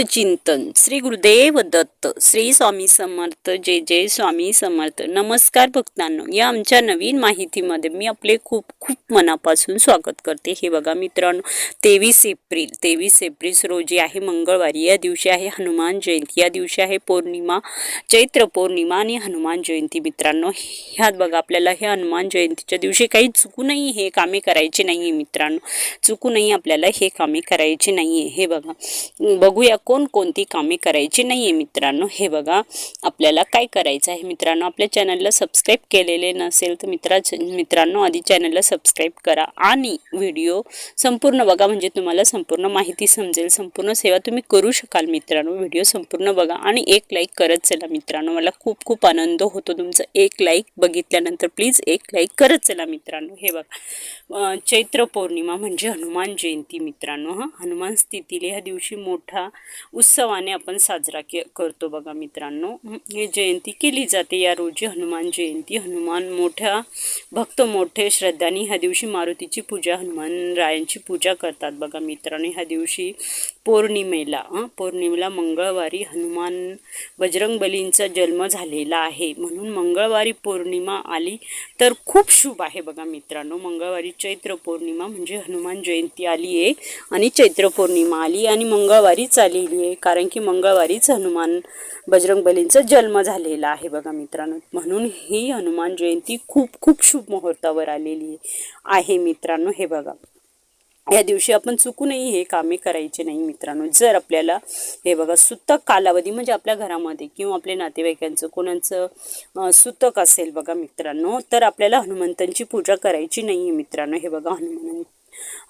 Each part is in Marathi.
चिंतन. श्री गुरुदेव दत्त श्री स्वामी समर्थ जय जय स्वामी समर्थ. नमस्कार भक्तांनो या आमच्या नवीन माहितीमध्ये मी आपले खूप खूप मनापासून स्वागत करते. हे बघा मित्रांनो तेवीस एप्रिल तेवीस एप्रिल रोजी आहे मंगळवारी. या दिवशी आहे हनुमान जयंती. या दिवशी आहे पौर्णिमा चैत्र पौर्णिमा आणि हनुमान जयंती मित्रांनो. ह्यात बघा आपल्याला हे हनुमान जयंतीच्या दिवशी काही चुकूनही हे कामे करायचे नाही आहे मित्रांनो चुकूनही आपल्याला हे कामे करायचे नाही. आहे हे बघा बघूया कोणकोणती कामे करायची नाही आहे मित्रांनो. हे बघा आपल्याला काय करायचं आहे मित्रांनो? आपल्या चॅनलला सबस्क्राईब केलेले नसेल तर मित्रा मित्रांनो आधी चॅनलला सबस्क्राईब करा आणि व्हिडिओ संपूर्ण बघा म्हणजे तुम्हाला संपूर्ण माहिती समजेल. संपूर्ण सेवा तुम्ही करू शकाल मित्रांनो. व्हिडिओ संपूर्ण बघा आणि एक लाईक करत चला मित्रांनो. मला खूप खूप आनंद होतो तुमचं एक लाईक बघितल्यानंतर. प्लीज एक लाईक करत चला मित्रांनो. हे बघा चैत्र पौर्णिमा म्हणजे हनुमान जयंती मित्रांनो. हा हनुमान स्थितीला ह्या दिवशी मोठा उत्सवाने आपण साजरा के करतो बघा मित्रांनो. हे जयंती केली जाते. या रोजी हनुमान जयंती हनुमान मोठ्या भक्त मोठे श्रद्धाने ह्या दिवशी मारुतीची पूजा हनुमान रायांची पूजा करतात बघा मित्रांनो. ह्या दिवशी पौर्णिमेला. पौर्णिमेला मंगळवारी हनुमान बजरंग बलींचा जन्म झालेला आहे. म्हणून मंगळवारी पौर्णिमा आली तर खूप शुभ आहे बघा मित्रांनो. मंगळवारी चैत्र पौर्णिमा म्हणजे हनुमान जयंती आली आहे आणि चैत्र पौर्णिमा आली आणि मंगळवारीच आलेली आहे. कारण की मंगळवारीच हनुमान बजरंग बलींचा जन्म झालेला आहे बघा मित्रांनो. म्हणून ही हनुमान जयंती खूप खूप शुभ मुहूर्तावर आलेली आहे मित्रांनो. हे बघा. या दिवशी आपण चुकूनही हे कामे करायचे नाही मित्रांनो. जर आपल्याला हे बघा सुतक कालावधी म्हणजे आपल्या घरामध्ये किंवा आपल्या नातेवाईकांचं कोणाचं सुतक असेल बघा मित्रांनो तर आपल्याला हनुमंतांची पूजा करायची नाही आहे मित्रांनो. हे बघा हनुमान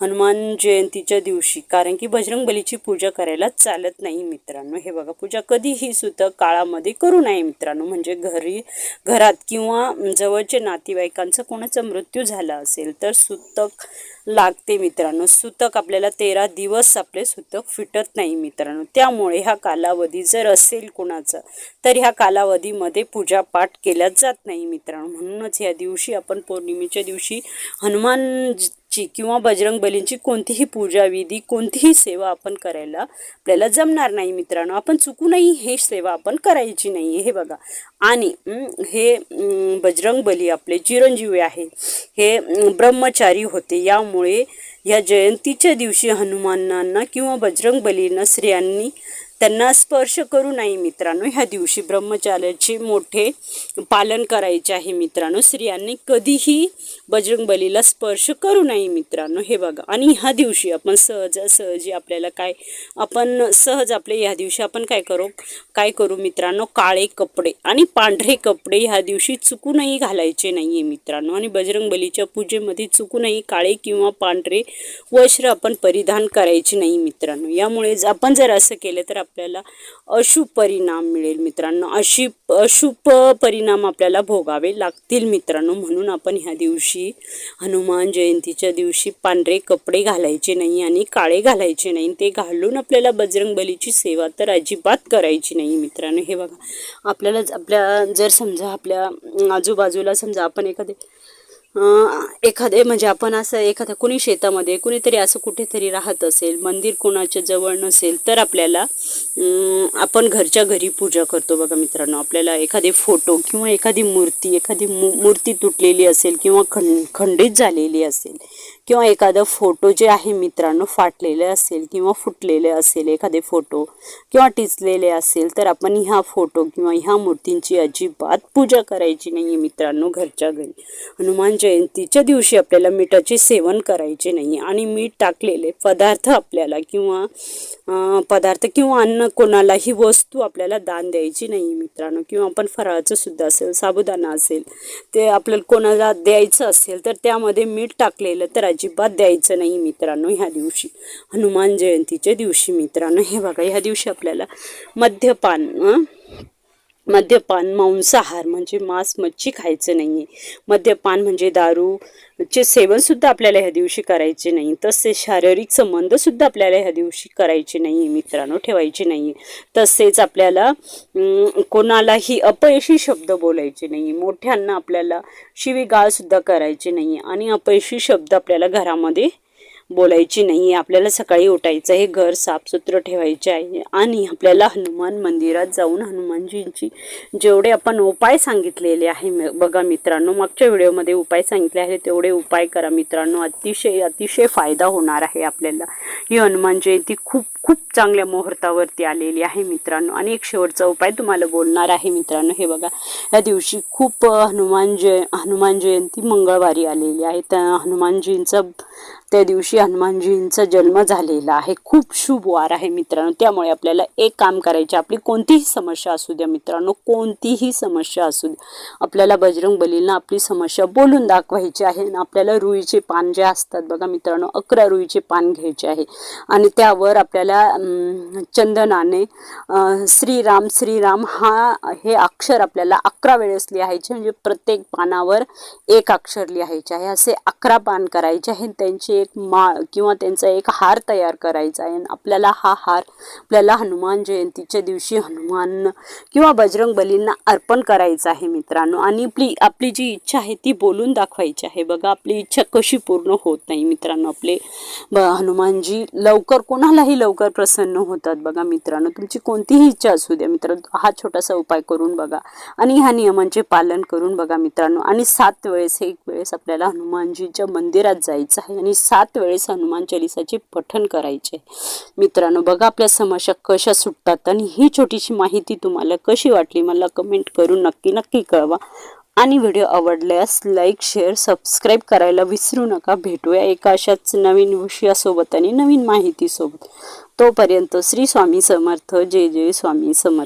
हनुमान जयंतीच्या दिवशी. कारण की बजरंग बलीची पूजा करायला चालत नाही मित्रांनो. हे बघा पूजा कधीही सुतक काळामध्ये करू नये मित्रांनो. म्हणजे घरी घरात किंवा जवळच्या नातेवाईकांचा कोणाचा मृत्यू झाला असेल तर सुतक लागते मित्रांनो. सुतक आपल्याला तेरा दिवस आपले सुतक फिटत नाही मित्रांनो. त्यामुळे ह्या कालावधी जर असेल कोणाचा तर ह्या कालावधीमध्ये पूजापाठ केला जात नाही मित्रांनो. म्हणूनच ह्या दिवशी आपण पौर्णिमेच्या दिवशी हनुमान ची किंवा बजरंग बलींची कोणतीही पूजा विधी कोणतीही सेवा आपण करायला आपल्याला जमणार नाही मित्रांनो. आपण चुकूनही हे सेवा आपण करायची नाही हे बघा. आणि हे बजरंग बली आपले चिरंजीवी आहे. हे ब्रह्मचारी होते. यामुळे या जयंतीच्या दिवशी हनुमानांना किंवा बजरंग बलींना स्त्रियांनी त्यांना स्पर्श करू नाही मित्रांनो. ह्या दिवशी ब्रह्मचार्याचे मोठे पालन करायचे आहे मित्रांनो. स्त्रियांनी कधीही बजरंग बलीला स्पर्श करू नये मित्रांनो. हे बघा आणि ह्या दिवशी आपण सहज सहजी आपल्याला काय आपण सहज आपले ह्या दिवशी आपण काय करू काय करू मित्रांनो? काळे कपडे आणि पांढरे कपडे ह्या दिवशी चुकूनही घालायचे नाही आहे मित्रांनो. आणि बजरंग बलीच्या पूजेमध्ये चुकूनही काळे किंवा पांढरे वस्त्र आपण परिधान करायचे नाही मित्रांनो. यामुळे आपण जर असं केलं तर आपल्याला अशुभ परिणाम मिळेल मित्रांनो. अशी अशुभ परिणाम आपल्याला भोगावे लागतील मित्रांनो. म्हणून आपण ह्या दिवशी हनुमान जयंतीच्या दिवशी पांढरे कपडे घालायचे नाही आणि काळे घालायचे नाही. ते घालून आपल्याला बजरंग बलीची सेवा तर अजिबात करायची नाही मित्रांनो. हे बघा आपल्याला आपल्या जर समजा आपल्या आजूबाजूला समजा आपण एखादे एखादे म्हणजे आपण असं एखाद्या कुणी शेतामध्ये कुणीतरी असं कुठेतरी राहत असेल मंदिर कोणाच्या जवळ नसेल तर आपल्याला आपण घरच्या घरी पूजा करतो बघा मित्रांनो. आपल्याला एखादे फोटो किंवा एखादी मूर्ती एखादी मूर्ती तुटलेली असेल किंवा खंड खंडित झालेली असेल किंवा एखादं फोटो जे आहे मित्रांनो फाटलेले असेल किंवा फुटलेले असेल एखादे फोटो किंवा टिचलेले असेल तर आपण ह्या फोटो किंवा ह्या मूर्तींची अजिबात पूजा करायची नाही आहे मित्रांनो घरच्या घरी. हनुमान जयंतीच्या दिवशी आपल्याला मिठाचे सेवन करायचे नाही आणि मीठ टाकलेले पदार्थ आपल्याला किंवा पदार्थ किंवा अन्न कोणालाही वस्तू आपल्याला दान द्यायची नाही मित्रांनो. किंवा आपण फराळाचं सुद्धा असेल साबुदाणा असेल ते आपल्याला कोणाला द्यायचं असेल तर त्यामध्ये मीठ टाकलेलं तर अजिबात द्यायचं नाही मित्रांनो ह्या दिवशी. हनुमान जयंतीच्या दिवशी मित्रांनो. हे बघा ह्या दिवशी आपल्याला मद्यपान मद्यपान मांसाहार म्हणजे मांस मच्छी खायचं नाही आहे मद्यपान म्हणजे दारूचे सेवनसुद्धा आपल्याला ह्या दिवशी करायचे नाही. तसेच शारीरिक संबंधसुद्धा आपल्याला ह्या दिवशी करायचे नाही आहे मित्रांनो ठेवायचे नाही. आहे तसेच आपल्याला कोणालाही अपयशी शब्द बोलायचे नाही. मोठ्यांना आपल्याला शिवीगाळसुद्धा करायचे नाही. आणि अपयशी शब्द आपल्याला घरामध्ये बोलायची नाही आपल्याला सकाळी उठायचं आहे घर साफसुथरं ठेवायचे आहे आणि आपल्याला हनुमान मंदिरात जाऊन हनुमानजींची जेवढे आपण उपाय सांगितलेले आहे बघा मित्रांनो मागच्या व्हिडिओमध्ये उपाय सांगितले आहे तेवढे उपाय करा मित्रांनो. अतिशय अतिशय फायदा होणार आहे आपल्याला. ही हनुमान जयंती खूप खूप चांगल्या मुहूर्तावरती आलेली आहे मित्रांनो. आणि एक शेवटचा उपाय तुम्हाला बोलणार आहे मित्रांनो. हे बघा या दिवशी खूप हनुमान जय हनुमान जयंती मंगळवारी आलेली आहे. त्या हनुमानजींचा त्या दिवशी हनुमानजींचा जन्म झालेला आहे. खूप शुभ वार आहे मित्रांनो. त्यामुळे आपल्याला एक काम करायचे आपली कोणतीही समस्या असू द्या मित्रांनो. कोणतीही समस्या असू द्या. आपल्याला बजरंग बलींना आपली समस्या बोलून दाखवायची आहे आणि आपल्याला रुईचे पान जे असतात बघा मित्रांनो अकरा रुईचे पान घ्यायचे आहे. आणि त्यावर आपल्याला चंदनाने श्रीराम श्रीराम हा हे अक्षर आपल्याला अकरा वेळेस लिहायचे. म्हणजे प्रत्येक पानावर एक अक्षर लिहायचे आहे. असे अकरा पान करायचे आहे. त्यांची एक माळ किंवा त्यांचा एक हार तयार करायचा आहे. आणि आपल्याला हा हार आपल्याला हनुमान जयंतीच्या दिवशी हनुमान किंवा बजरंग बलींना अर्पण करायचं आहे मित्रांनो. आणि आपली आपली जी इच्छा आहे ती बोलून दाखवायची आहे. बघा आपली इच्छा कशी पूर्ण होत नाही मित्रांनो. आपले ब हनुमानजी लवकर कोणालाही लवकर प्रसन्न होतात बघा मित्रांनो. तुमची कोणतीही इच्छा असू द्या मित्रांनो. हा छोटासा उपाय करून बघा. आणि ह्या नियमांचे पालन करून बघा मित्रांनो. आणि सात वेळेस एक वेळेस आपल्याला हनुमानजीच्या मंदिरात जायचं आहे. आणि सात वेळेस हनुमान चालिसाचे पठण करायचे. मित्रांनो बघा आपल्या समस्या कशा सुटतात आणि ही छोटीशी माहिती तुम्हाला कशी वाटली मला कमेंट करून नक्की नक्की कळवा. आणि व्हिडिओ आवडल्यास लाईक शेअर सबस्क्राईब करायला विसरू नका. भेटूया एका अशाच नवीन विषयासोबत आणि नवीन माहितीसोबत. तोपर्यंत श्री स्वामी समर्थ. जय जय स्वामी समर्थ.